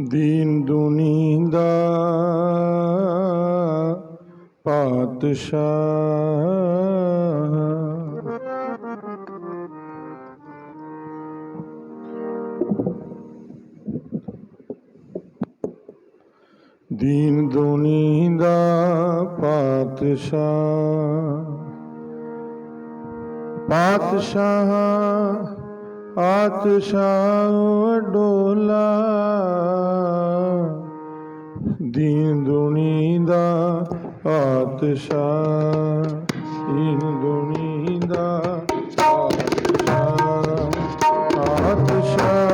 দিন দুনিদা পাতশাহ। দিন দুনিদা পাতশাহ। পাতশাহ ਆਤਸ਼ਾਹ ਡੋਲਾ ਦੀਨ ਦੁਨੀ ਦਾ ਆਤਸ਼ਾਹ ਦੀਨ ਦੁਨੀ ਦਾ ਆਤਸ਼ਾਹ ਆਤਸ਼ਾਹ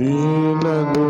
दीन दो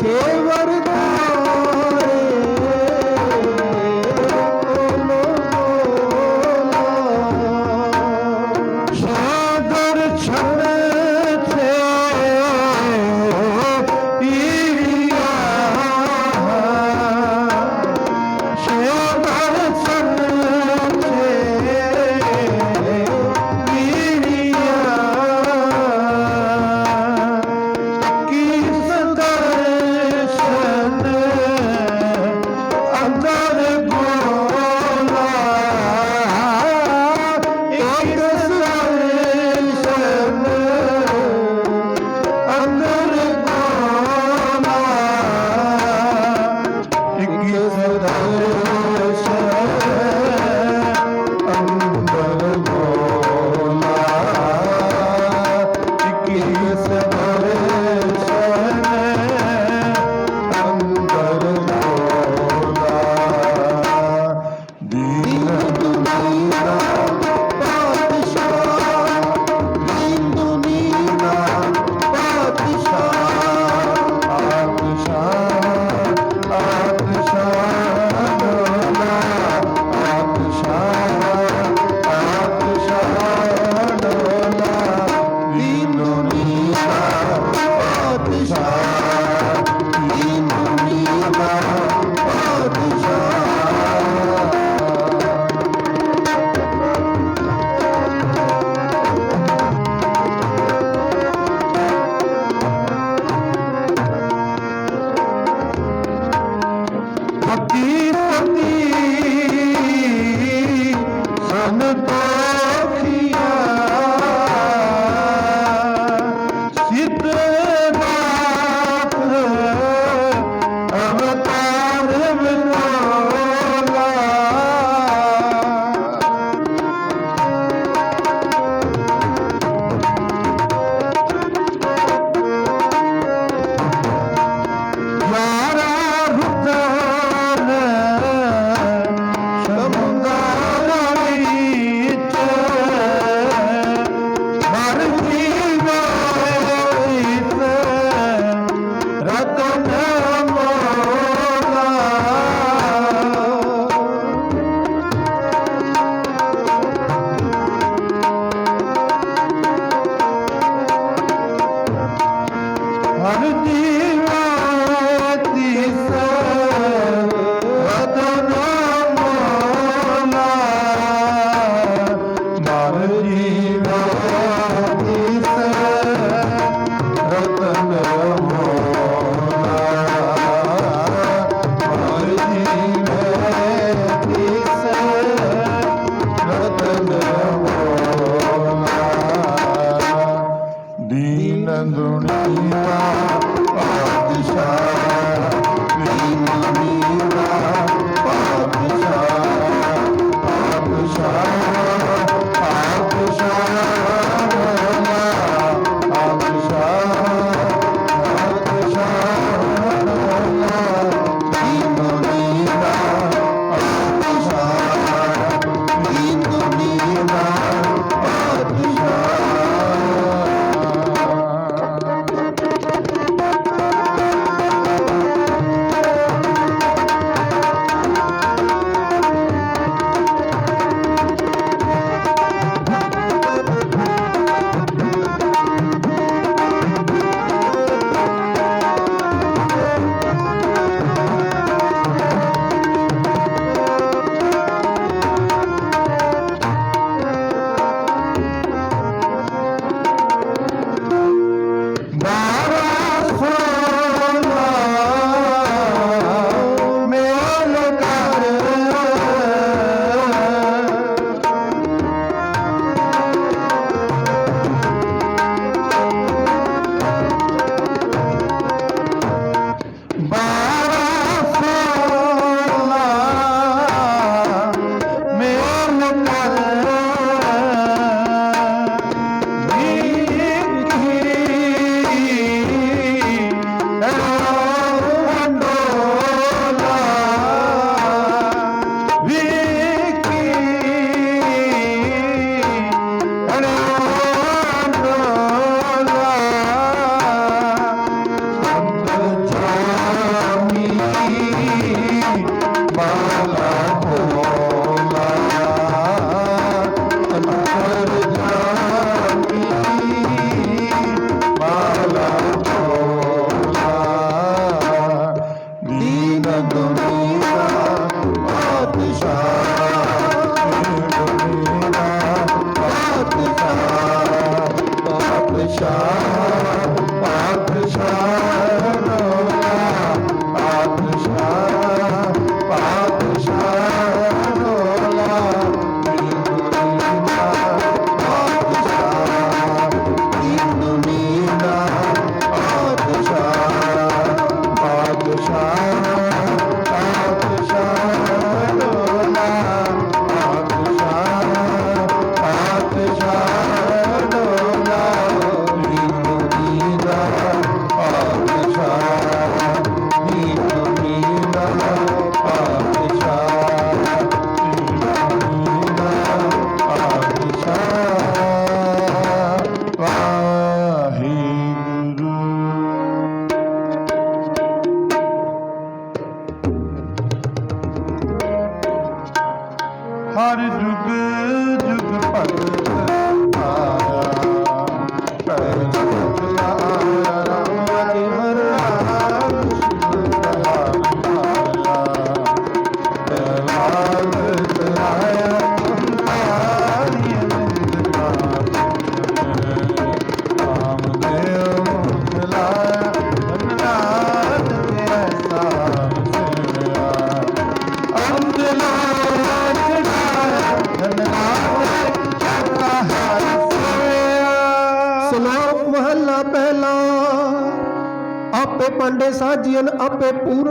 আছে பத்தி பத்தி Santo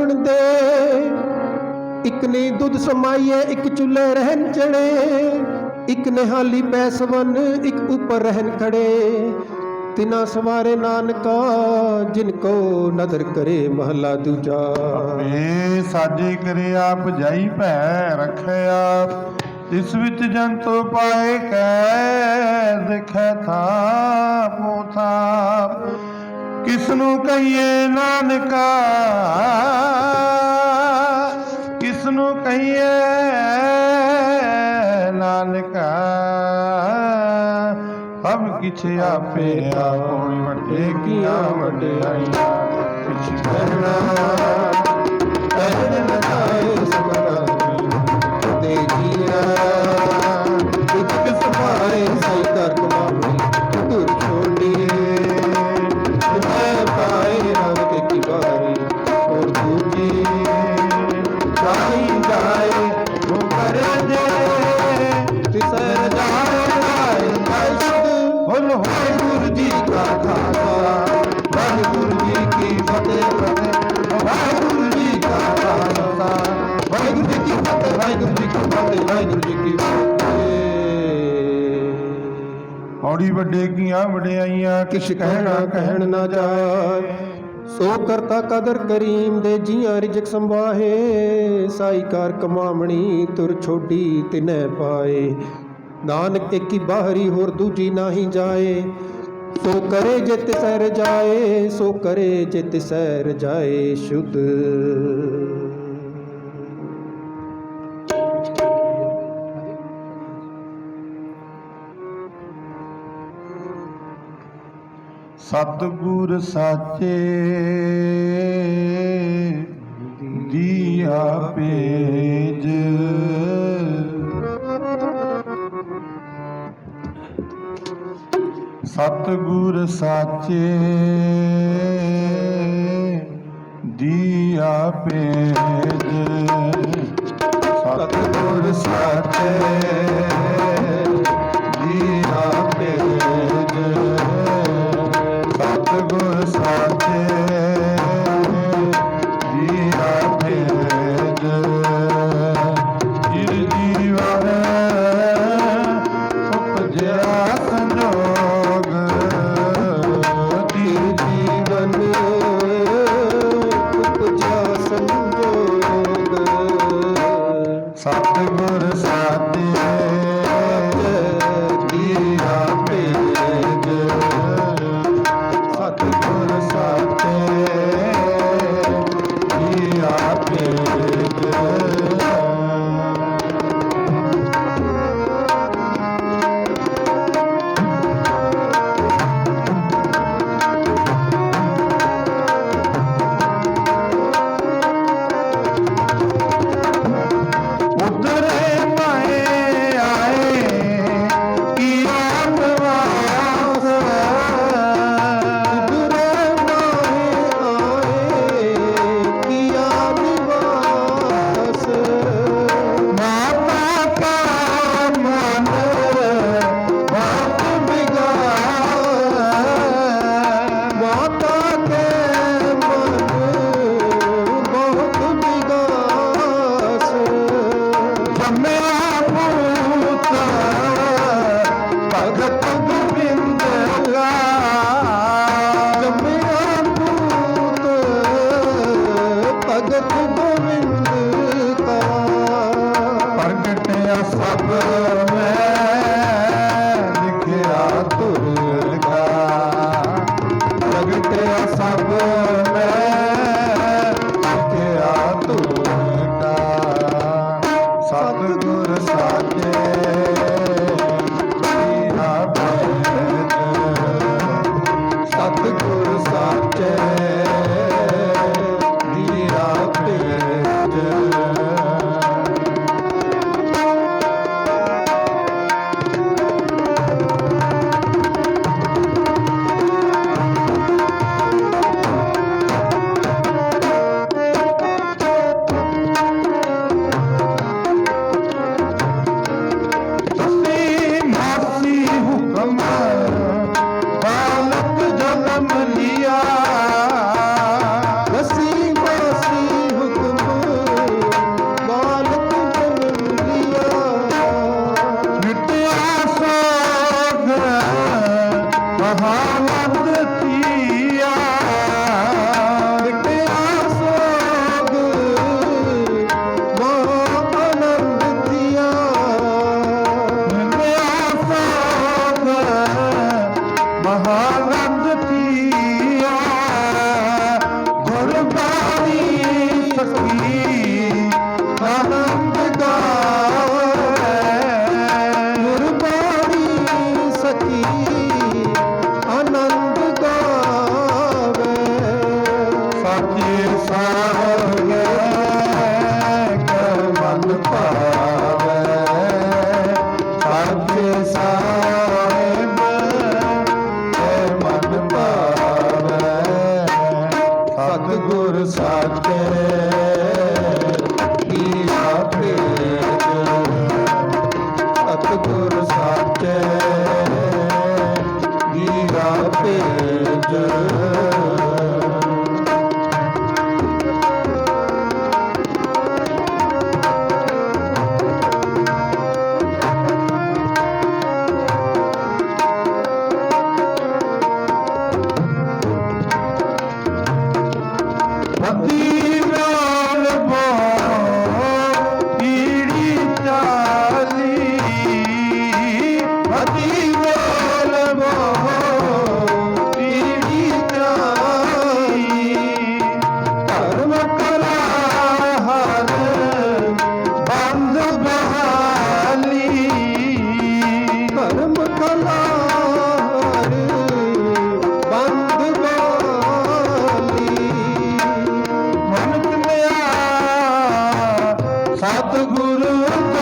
ਜਾਣ ਦੇ। ਇਕ ਨੇ ਦੁੱਧ ਸਮਾਈਏ, ਇਕ ਚੁੱਲ੍ਹੇ ਰਹਿਣ ਚੜੇ। ਇੱਕ ਨਿਹਾਲੀ ਪੈਸਵਨ ਇਕ ਉਪਰ ਰਹਿਣ ਖੜੇ। ਤਿਨਾ ਸਵਾਰੇ ਨਾਨਕਾ, ਜਿਨ ਕੋ ਨਦਰ ਕਰੇ ਮਹਲਾ ਦੂਜਾ। ਮੈਂ ਸਾਜੇ ਕਰੇ ਆਪ ਜਾਈ ਭੈ ਰਖਿਆ ਇਸ ਵਿੱਚ ਜੰਤੂ ਪਾਏ ਕੈ, ਦਿਖੈ ਥਾ ਪੋਥਾ ਕਿਸ ਨੂੰ ਕਹੀਏ ਨਾਨਕਾ? ਕਿਸ ਨੂੰ ਕਹੀਏ ਨਾਨਕਾ? ਹਮ ਕਿਛ ਆਪੇ ਆਪੋਈ ਵਟੇ ਵੱਡੇ ਵਡਿਆਈਆਂ ਕਿਛ ਕਰਨਾ ਕਰਨ ਲਗਾਏ ਸਮਨਾ ਜੀਆ। ਇਤਿਕ ਸਮਾਏ ਸਈ ਕਰ ਕਮਾ ਕਿਛ ਕਹਿਣਾ ਕਹਿਣ ਨਾ ਜਾਏ। ਸੋ ਕਰਤਾ ਕਦਰ ਕਰੀਮ ਦੇ ਜੀਆਂ ਰਿਜਕ ਸੰਵਾਹੇ ਸਾਈ ਕਾਰ ਕਮਾਮਣੀ ਤੁਰ ਛੋਡੀ ਤਿਨੈ ਪਾਏ। ਨਾਨਕ ਏਕੀ ਬਾਹਰੀ ਹੋਰ ਦੂਜੀ ਨਾਹੀ ਜਾਏ। ਸੋ ਕਰੇ ਜਿਤ ਸਹਿ ਜਾਏ, ਸੋ ਕਰੇ ਜਿਤ ਸਹਿ ਜਾਏ ਸ਼ੁੱਧ। ਸਤਿਗੁਰ ਸਾਚੇ ਦੀਆ ਪੇਜ ਸਤਿਗੁਰ ਸਾਚੇ ਦੀਆ ਪੇਜ ਸਤਿਗੁਰ ਸਾਚੇ ਹੀਰਾ ਭੇਜ। ਸਤਿਗੁਰੂ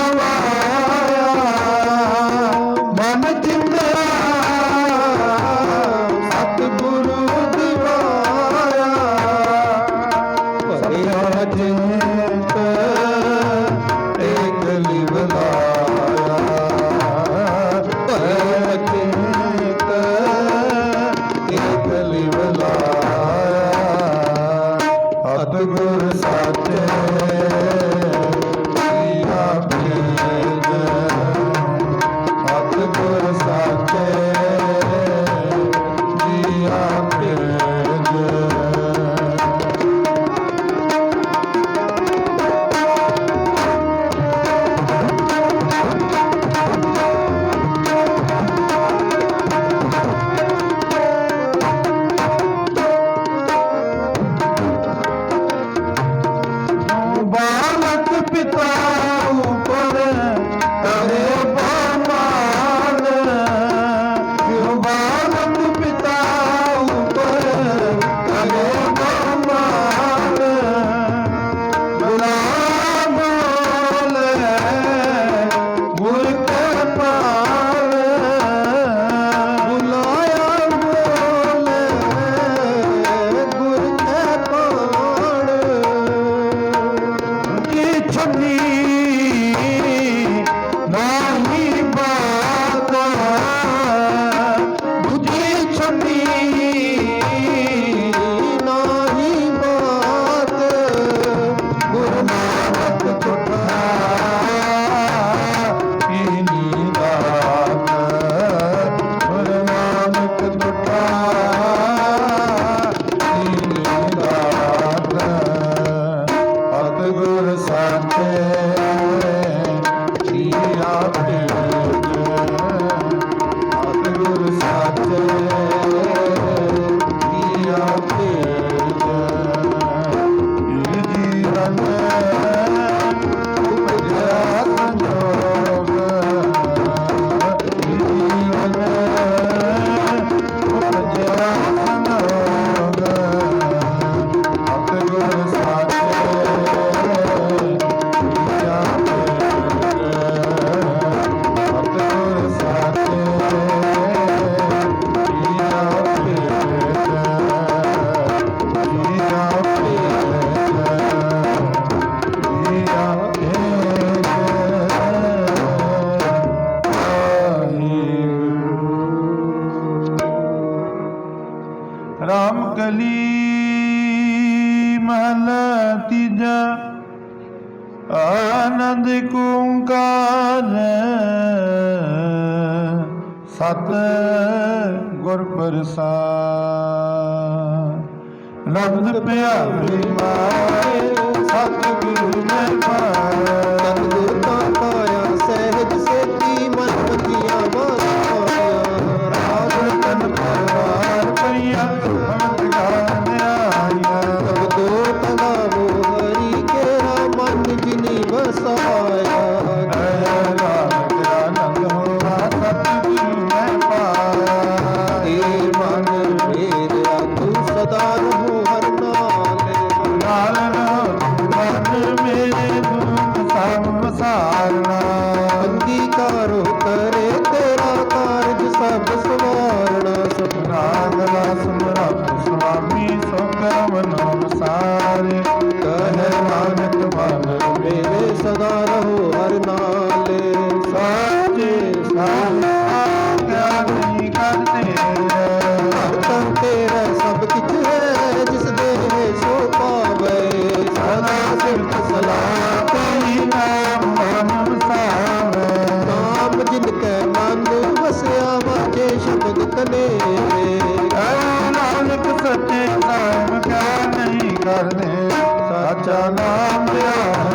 ਸੱਚੇ ਨਾਮ ਕਿਆ ਨਹੀਂ ਕਰਦੇ ਸਾਚਾ ਨਾਮ ਲਿਆ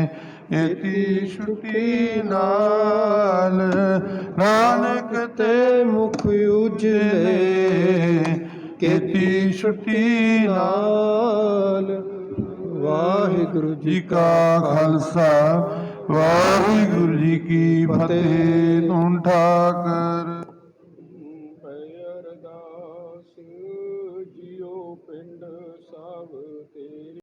ਇਤੀ ਛੁੱਟੀ ਨਾਲ, ਨਾਨਕ ਤੇ ਮੁਖ ਉਜਲੇ ਕੀਤੀ ਛੁੱਟੀ ਨਾਲ। ਵਾਹਿਗੁਰੂ ਜੀ ਕਾ ਖਾਲਸਾ, ਵਾਹਿਗੁਰੂ ਜੀ ਕੀ ਫਤਿਹ ਤੁਮ ਠਾਕਰ।